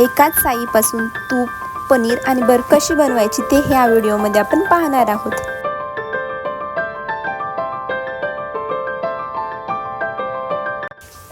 एकाच साईपासून तूप पनीर आणि बर्फ कशी बनवायची ते ह्या व्हिडिओमध्ये आपण पाहणार आहोत.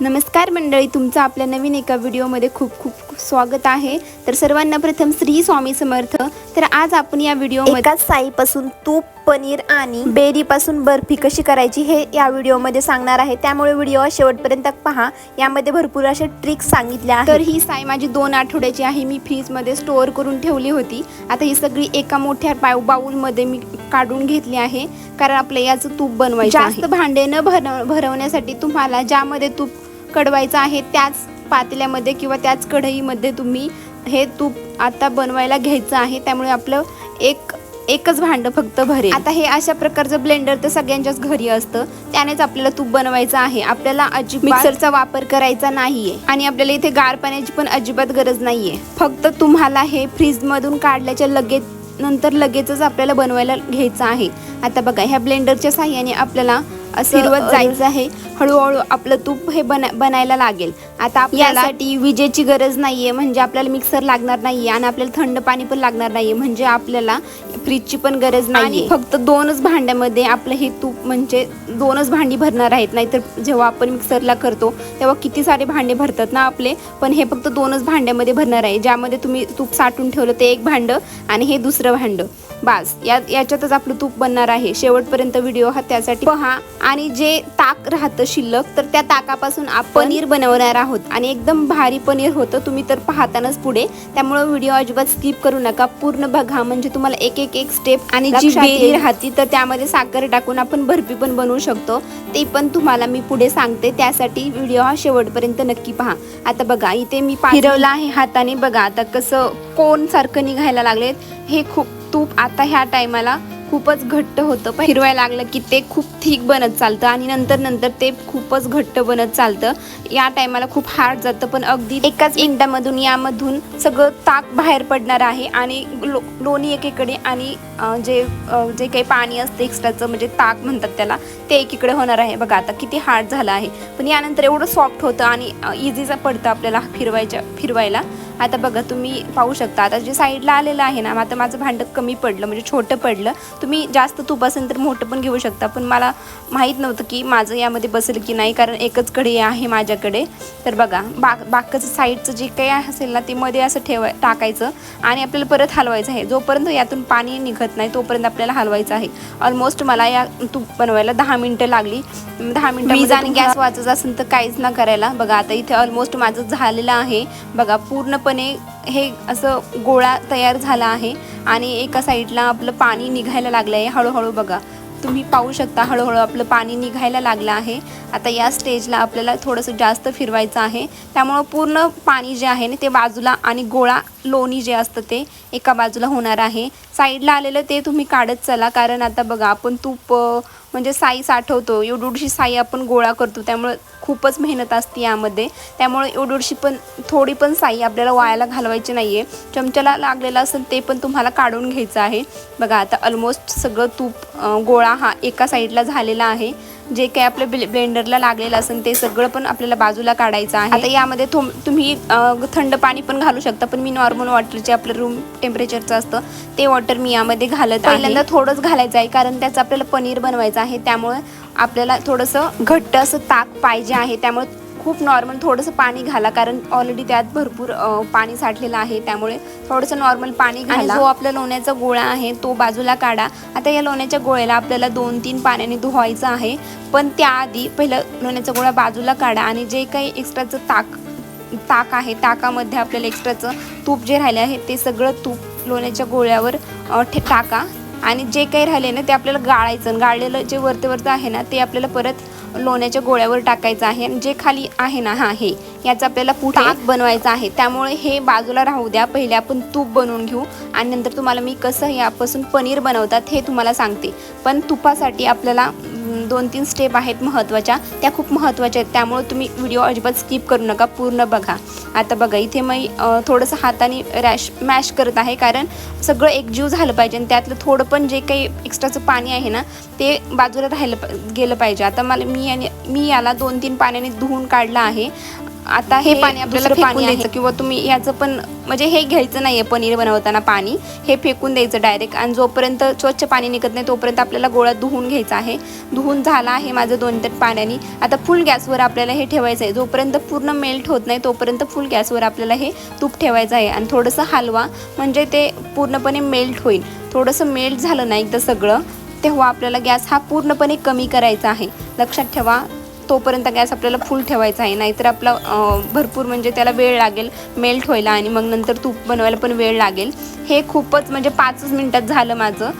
नमस्कार मंडळी तुमचं आपल्या नवीन एका व्हिडिओमध्ये खूप खूप स्वागत आहे. तर सर्वांना प्रथम श्री स्वामी समर्थ. तर आज आपण या व्हिडिओ एकाच साईपासून तूप पनीर आणि बेरीपासून बर्फी कशी करायची हे या व्हिडिओमध्ये सांगणार आहे. त्यामुळे व्हिडिओ शेवटपर्यंत पहा. यामध्ये भरपूर अशा ट्रिक्स सांगितल्या तर ही साई माझी दोन आठवड्याची आहे. मी फ्रीजमध्ये स्टोअर करून ठेवली होती. आता ही सगळी एका मोठ्या बाऊ बाऊलमध्ये मी काढून घेतली आहे. कारण आपलं याचं तूप बनवायचं जास्त भांडे न भर भरवण्यासाठी तुम्हाला ज्यामध्ये तूप कडवायचं आहे त्याच पातेल्यामध्ये किंवा त्याच कढईमध्ये तुम्ही हे तूप आता बनवायला घ्यायचं आहे. त्यामुळे आपलं एक एकच भांडं फक्त भरेल. आता हे अशा प्रकारचं ब्लेंडर तर सगळ्यांच्याच घरी असतं. त्यानेच आपल्याला तूप बनवायचं आहे. आपल्याला अजिबात मिक्सरचा वापर करायचा नाहीये. आणि आपल्याला इथे गार पाण्याची पण अजिबात गरज नाहीये. फक्त तुम्हाला हे फ्रीजमधून काढल्याच्या लगेच नंतर लगेचच आपल्याला बनवायला घ्यायचं आहे. आता बघा ह्या ब्लेंडरच्या साह्याने आपल्याला फिरवत जायचं आहे. हळूहळू आपलं तूप हे बना बनायला लागेल. आता आपल्याला यासाठी विजेची गरज नाहीये म्हणजे आपल्याला मिक्सर लागणार नाहीये आणि आपल्याला थंड पाणी पण लागणार नाहीये म्हणजे आपल्याला फ्रीजची पण गरज नाही फक्त दोनच भांड्यामध्ये आपलं हे तूप म्हणजे दोनच भांडी भरणार आहेत. नाहीतर जेव्हा आपण मिक्सरला करतो तेव्हा किती सारे भांडे भरतात ना आपले? पण हे फक्त दोनच भांड्यामध्ये भरणार आहे. ज्यामध्ये तुम्ही तूप साठून ठेवलं ते एक भांडं आणि हे दुसरं भांडं. बास या याच्यातच आपलं तूप बनणार आहे. शेवटपर्यंत व्हिडिओ हा त्यासाठी पहा. आणि जे ताक राहतं शिल्लक तर त्या ताकापासून आपण पनीर बनवणार आहोत. आणि एकदम भारी पनीर होतं तुम्ही तर पाहतानाच पुढे. त्यामुळे व्हिडिओ अजिबात स्किप करू नका. पूर्ण बघा म्हणजे तुम्हाला एक एक एक स्टेप आणि जी बेरी राहती तर त्यामध्ये साखर टाकून आपण बर्फी पण बनवू शकतो. ते पण तुम्हाला मी पुढे सांगते. त्यासाठी व्हिडिओ हा शेवटपर्यंत नक्की पहा. आता बघा इथे मी फिरवलं आहे हाताने. बघा आता कसं कोण सारखं निघायला लागलेत. हे खूप तूप आता ह्या टायमाला खूपच घट्ट होतं. पण फिरवायला लागलं की ते खूप थिक बनत चालतं आणि नंतर नंतर ते खूपच घट्ट बनत चालतं. या टायमाला खूप हार्ड जातं पण अगदी एकाच इंडामधून यामधून सगळं ताक बाहेर पडणार आहे आणि लो लोणी एकीकडे आणि जे जे काही पाणी असतं एक्स्ट्राचं म्हणजे ताक म्हणतात त्याला ते एकीकडे होणार आहे. बघा आता किती हार्ड झालं आहे. पण यानंतर एवढं सॉफ्ट होतं आणि इझीचा पडतं आपल्याला फिरवायच्या फिरवायला. आता बघा तुम्ही पाहू शकता आता जे साईडला आलेलं आहे ना आता माझं भांडं कमी पडलं म्हणजे छोटं पडलं. तुम्ही जास्त तूप असेल तर मोठं पण घेऊ शकता पण मला माहीत नव्हतं की माझं यामध्ये बसेल की नाही कारण एकच कढई आहे माझ्याकडे. तर बघा बाक बाकाचं साईडचं जे काही असेल ना ते मध्ये असं ठेवाय टाकायचं आणि आपल्याला परत हलवायचं आहे. जोपर्यंत यातून पाणी निघत नाही तोपर्यंत आपल्याला हलवायचं आहे. ऑलमोस्ट मला या तूप बनवायला दहा मिनटं लागली. दहा मिनटं वीज आणि गॅस वाचत असेल तर काहीच ना करायला. बघा आता इथे ऑलमोस्ट माझं झालेलं आहे. बघा पूर्णपणे हे असं गोळा तयार झाला आहे आणि एका साईडला आपलं पाणी निघायला लागलं आहे. हळूहळू बघा. तुम्ही पाहू शकता हळूहळू आपलं पाणी निघायला लागलं आहे. आता या स्टेजला आपल्याला थोडंसं जास्त फिरवायचं आहे. त्यामुळं पूर्ण पाणी जे आहे ना ते बाजूला आणि गोळा लोणी जे असतं ते एका बाजूला होणार आहे. साईडला आलेलं ते तुम्ही काढत चला. कारण आता बघा आपण तूप म्हणजे साई साठवतो. एवढीशी साई आपण गोळा करतो. त्यामुळं खूपच मेहनत असते यामध्ये. त्यामुळे एवढीशी पण थोडी पण साई आपल्याला वायाला घालवायची नाही आहे चमच्याला लागलेलं असेल ते पण तुम्हाला काढून घ्यायचं आहे. बघा आता ऑलमोस्ट सगळं तूप गोळा हा एका साईडला झालेला आहे. जे काही आपल्या ब्लेंडरला लागलेलं असेल ते सगळं पण आपल्याला बाजूला काढायचं आहे. आता यामध्ये थो तुम्ही थंड पाणी पण घालू शकता पण मी नॉर्मल वॉटर जे आपलं रूम टेम्परेचरचं असतं ते वॉटर मी यामध्ये घालत पहिल्यांदा थोडंच घालायचं आहे कारण त्याचं आपल्याला पनीर बनवायचं आहे. त्यामुळे आपल्याला थोडंसं घट्ट असं ताक पाहिजे आहे. त्यामुळे खूप नॉर्मल थोडंसं पाणी घाला कारण ऑलरेडी त्यात भरपूर पाणी साठलेलं आहे. त्यामुळे थोडंसं नॉर्मल पाणी घाला. जो आपला लोण्याचा गोळा आहे तो बाजूला काढा. आता या लोण्याच्या गोळ्याला आपल्याला दोन तीन पाण्याने धुवायचं आहे. पण त्याआधी पहिलं लोण्याचा गोळा बाजूला काढा आणि जे काही एक्स्ट्राचं ताक ताक आहे ताकामध्ये आपल्याला एक्स्ट्राचं तूप जे राहिले आहे ते सगळं तूप लोण्याच्या गोळ्यावर टाका. आणि जे काही राहिले ना ते आपल्याला गाळायचं. आणि गाळलेलं जे वरते वरतं आहे ना ते आपल्याला परत लोण्याच्या गोळ्यावर टाकायचं आहे. आणि जे खाली आहे ना हा हे याचं आपल्याला पुढे ताक बनवायचं आहे. त्यामुळे हे बाजूला राहू द्या. पहिले आपण तूप बनवून घेऊ. आणि नंतर तुम्हाला मी कसं यापासून पनीर बनवतात हे तुम्हाला सांगते. पण तुपासाठी आपल्याला दोन तीन स्टेप आहेत महत्त्वाच्या. त्या खूप महत्त्वाच्या आहेत. त्यामुळे तुम्ही व्हिडिओ अजिबात स्किप करू नका. पूर्ण बघा. आता बघा इथे मी थोडंसं हाताने रॅश मॅश करत आहे. कारण सगळं एकजीव झालं पाहिजे आणि त्यातलं थोडं पण जे काही एक्स्ट्राचं पाणी आहे ना ते बाजूला राहिलं प- गेलं पाहिजे. आता मला मी याने मी याला दोन तीन पाण्याने धुवून काढलं आहे. आता हे पाणी आपल्याला फेकून द्यायचं किंवा तुम्ही याचं पण म्हणजे हे घ्यायचं नाहीये पनीर बनवताना पाणी हे फेकून द्यायचं डायरेक्ट आणि जोपर्यंत स्वच्छ पाणी निघत नाही तोपर्यंत आपल्याला गोळा धुवून घ्यायचा आहे. धुवून झाला आहे माझं दोन तर पाण्याने. आता फुल गॅसवर आपल्याला हे ठेवायचं आहे जोपर्यंत पूर्ण मेल्ट होत नाही तोपर्यंत फुल गॅसवर आपल्याला हे तूप ठेवायचं आहे. आणि थोडंसं हलवा म्हणजे ते पूर्णपणे मेल्ट होईल. थोडंसं मेल्ट झालं ना एकदा सगळं तेव्हा आपल्याला गॅस हा पूर्णपणे कमी करायचा आहे. लक्षात ठेवा तोपर्यंत गॅस आपल्याला फुल ठेवायचा आहे. नाहीतर आपला भरपूर म्हणजे त्याला वेळ लागेल मेल्ट व्हायला आणि मग नंतर तूप बनवायला पण वेळ लागेल. हे खूपच म्हणजे पाचच मिनटात झालं माझं.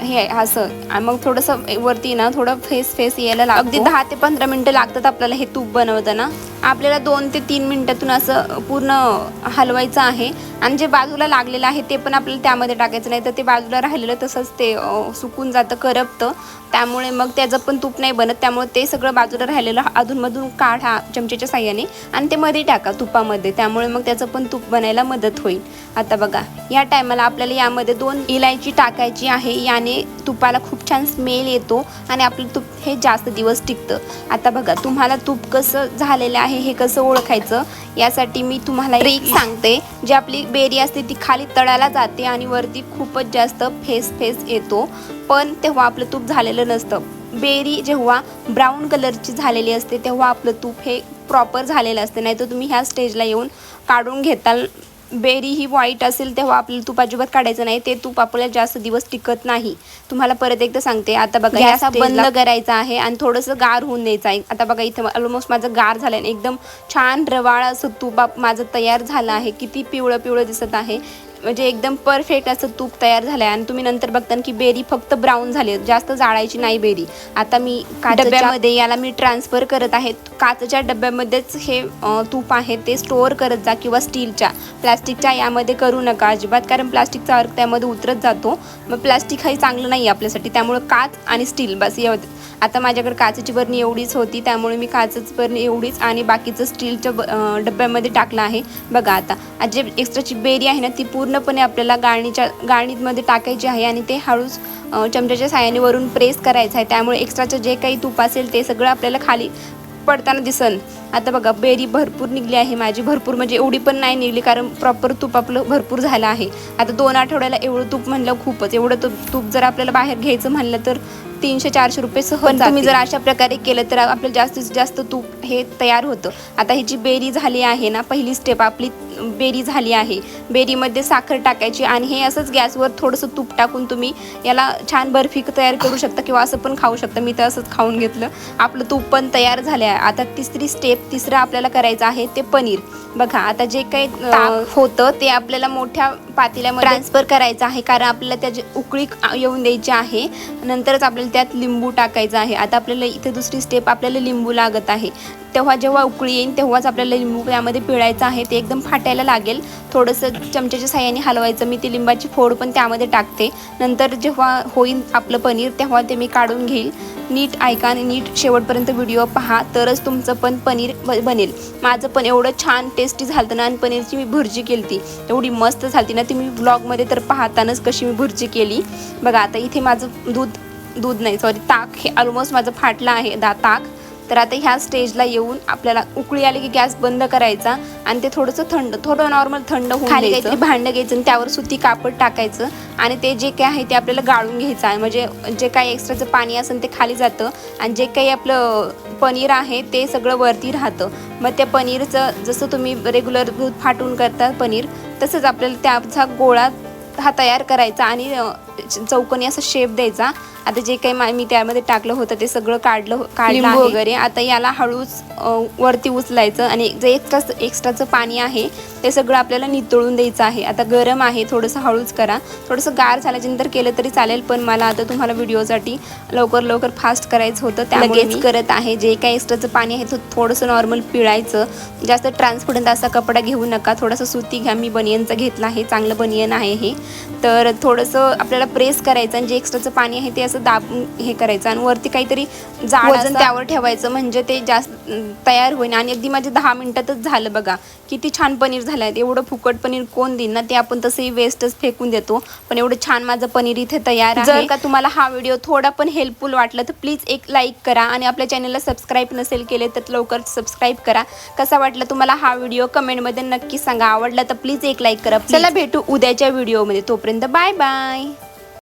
हे असं. मग थोडंसं वरती ना थोडं फेस फेस यायला लाग अगदी दहा ते पंधरा मिनटं लागतात आपल्याला हे तूप बनवताना. आपल्याला दोन ते तीन मिनटातून असं पूर्ण हलवायचं आहे. आणि जे बाजूला लागलेलं आहे ते पण आपल्याला त्यामध्ये टाकायचं नाही तर ते बाजूला राहिलेलं तसंच ते सुकून जातं करपतं. त्यामुळे मग त्याचं पण तूप नाही बनत. त्यामुळे ते सगळं बाजूला राहिलेलं अधूनमधून काढा चमचेच्या साह्याने आणि ते मध्ये टाका तुपामध्ये. त्यामुळे मग त्याचं पण तूप बनायला मदत होईल. आता बघा या टायमाला आपल्याला यामध्ये दोन इलायची टाकायची आहे. याने तुपाला खूप छान स्मेल येतो आणि आपलं तूप हे जास्त दिवस टिकतं. आता बघा तुम्हाला तूप कसं झालेलं आहे हे कसं ओळखायचं? यासाठी मी तुम्हाला ट्रिक सांगते. जी आपली बेरी असते ती खाली तळायला जाते आणि वरती खूपच जास्त फेस फेस येतो. पण तेव्हा आपलं तूप झालेलं नसतं. बेरी जेव्हा ब्राऊन कलरची झालेली असते तेव्हा आपलं तूप हे प्रॉपर झालेलं असते. नाही तर तुम्ही ह्या स्टेजला येऊन काढून घेताल बेरी ही व्हाईट असेल तेव्हा आपल्याला तूप अजिबात काढायचं नाही. ते तूप आपल्याला जास्त दिवस टिकत नाही. तुम्हाला परत एकदा सांगते. आता बघा गॅस बंद करायचा आहे आणि थोडंसं गार होऊन द्यायचं आहे. आता बघा इथे ऑलमोस्ट माझं गार झालं आहे एकदम छान रवाळ असं तूप माझं तयार झालं आहे. किती पिवळं पिवळं दिसत आहे. म्हणजे एकदम परफेक्ट असं तूप तयार झालं आहे आणि तुम्ही नंतर बघता की बेरी फक्त ब्राऊन झाली. जास्त जाळायची नाही बेरी आता मी डब्यामध्ये याला मी ट्रान्सफर करत आहे. काचच्या डब्यामध्येच हे तूप आहे ते स्टोअर करत जा किंवा स्टीलच्या प्लास्टिकच्या यामध्ये करू नका. अजिबात कारण प्लास्टिकचा अर्क त्यामध्ये उतरत जातो. मग प्लास्टिक हे चांगलं नाही आपल्यासाठी. त्यामुळे काच आणि स्टील बस एवढं. आता माझ्याकडे काचेची बरणी एवढीच होती. त्यामुळे मी काचच बरणी एवढीच आणि बाकीचं स्टीलच्या डब्यामध्ये टाकलं आहे. बघा आता. जे एक्स्ट्राची बेरी आहे ना ती पूर्णपणे आपल्याला गाळणीच्या गाळणीमध्ये टाकायची आहे आणि ते हळूच चमच्याच्या साहाय्याने वरून प्रेस करायचं आहे. त्यामुळे एक्स्ट्राचं जे काही तूप असेल ते सगळं आपल्याला खाली पडताना दिसन. आता बघा बेरी भरपूर निघली आहे माझी. भरपूर म्हणजे एवढी पण नाही निघली कारण प्रॉपर तूप आपलं भरपूर झालं आहे. आता दोन आठवड्याला एवढं तूप म्हणलं खूपच. एवढं तूप तूप जर आपल्याला बाहेर घ्यायचं म्हणलं तर तीनशे चारशे रुपये सहज तुम्ही जर अशा प्रकारे केलं तर आपल्याला जास्तीत जास्त तूप हे तयार होतं. आता ही जी बेरी झाली आहे ना पहिली स्टेप आपली बेरी झाली आहे. बेरीमध्ये साखर टाकायची आणि हे असंच गॅसवर थोडंसं तूप टाकून तुम्ही याला छान बर्फी तयार करू शकता किंवा असं पण खाऊ शकता. मी तर असंच खाऊन घेतलं. आपलं तूप पण तयार झाले आहे. आता तिसरी स्टेप तिसरं आपल्याला करायचं आहे ते पनीर. बघा आता जे काही होतं ते आपल्याला मोठ्या पातेल्यामध्ये ट्रान्सफर करायचं आहे कारण आपल्याला त्याची उकळी येऊन द्यायची आहे नंतरच आपल्याला त्यात लिंबू टाकायचा आहे. आता आपल्याला इथे दुसरी स्टेप आपल्याला लिंबू लागत आहे. तेव्हा जेव्हा उकळी येईल तेव्हाच आपल्याला लिंबू त्यामध्ये पिळायचं आहे. ते एकदम फाटायला लागेल. थोडंसं चमच्याच्या साह्याने हलवायचं. मी ती लिंबाची फोड पण त्यामध्ये टाकते. नंतर जेव्हा होईल आपलं पनीर तेव्हा ते मी काढून घेईल. नीट ऐका आणि नीट शेवटपर्यंत व्हिडिओ पहा तरच तुमचं पण पनीर ब- बनेल. माझं पण एवढं छान टेस्टी झालं ना आणि पनीरची मी भुर्जी केली ती एवढी मस्त झाली ना ती मी ब्लॉगमध्ये तर पाहतानाच कशी मी भुर्जी केली. बघा आता इथे माझं दूध दूध नाही सॉरी ताक हे ऑलमोस्ट माझं फाटलं आहे दा ताक. तर आता ह्या स्टेजला येऊन आपल्याला उकळी आली की गॅस बंद करायचा आणि ते थोडंसं थंड थोडं नॉर्मल थंड होऊन खाली काहीतरी भांडं घ्यायचं आणि त्यावर सुती कापड टाकायचं आणि ते जे काय आहे ते आपल्याला गाळून घ्यायचं आहे. म्हणजे जे काही एक्स्ट्राचं पाणी असेल ते खाली जातं आणि जे काही आपलं पनीर आहे ते सगळं वरती राहतं. मग त्या पनीरचं जसं तुम्ही रेग्युलर दूध फाटून करता पनीर तसंच आपल्याला त्याचा गोळा हा तयार करायचा आणि चौकोनी असा शेप द्यायचा. आता जे काही मा- मी त्यामध्ये टाकलं होतं ते सगळं काढलं काढलं लिंबू आहे वगैरे आता याला हळूच वरती उचलायचं आणि जे एक्स्ट्रा एक्स्ट्राचं पाणी आहे ते सगळं आपल्याला नितळून द्यायचं आहे. आता गरम आहे थोडंसं हळूच करा. थोडंसं गार झाल्याच्यानंतर केलं तरी चालेल पण मला आता तुम्हाला व्हिडिओसाठी लवकर लवकर फास्ट करायचं होतं. त्यामुळे लगेच मी करत आहे. जे काही एक्स्ट्राचं पाणी आहे ते थोडंसं नॉर्मल पिळायचं. जास्त ट्रान्सपरंट असा कपडा घेऊ नका. थोडंसं सुती घ्या. मी बनियनचं घेतलं आहे. चांगलं बनियन आहे हे. तर थोडंसं आपल्याला प्रेस करायचं आणि जे एक्स्ट्राचं पाणी आहे ते असं दाबून हे करायचं आणि वरती काहीतरी जाड त्यावर ठेवायचं म्हणजे ते जास्त तयार होईल आणि अगदी माझे दहा मिनिटातच झालं बघा. किती छान पनीर झालं आहे एवढं फुकट पनीर कोण देईल ना ते आपण तसंही वेस्टच फेकून देतो. पण एवढं छान माझं पनीर इथे तयार जर का तुम्हाला हा व्हिडिओ थोडा पण हेल्पफुल वाटला तर प्लीज एक लाईक करा आणि आपल्या चॅनलला सबस्क्राईब नसेल केले तर लवकर सबस्क्राईब करा. कसा वाटला तुम्हाला हा व्हिडिओ कमेंटमध्ये नक्की सांगा. आवडला तर प्लीज एक लाईक करा. चला भेटू उद्याच्या व्हिडिओमध्ये तोपर्यंत बाय बाय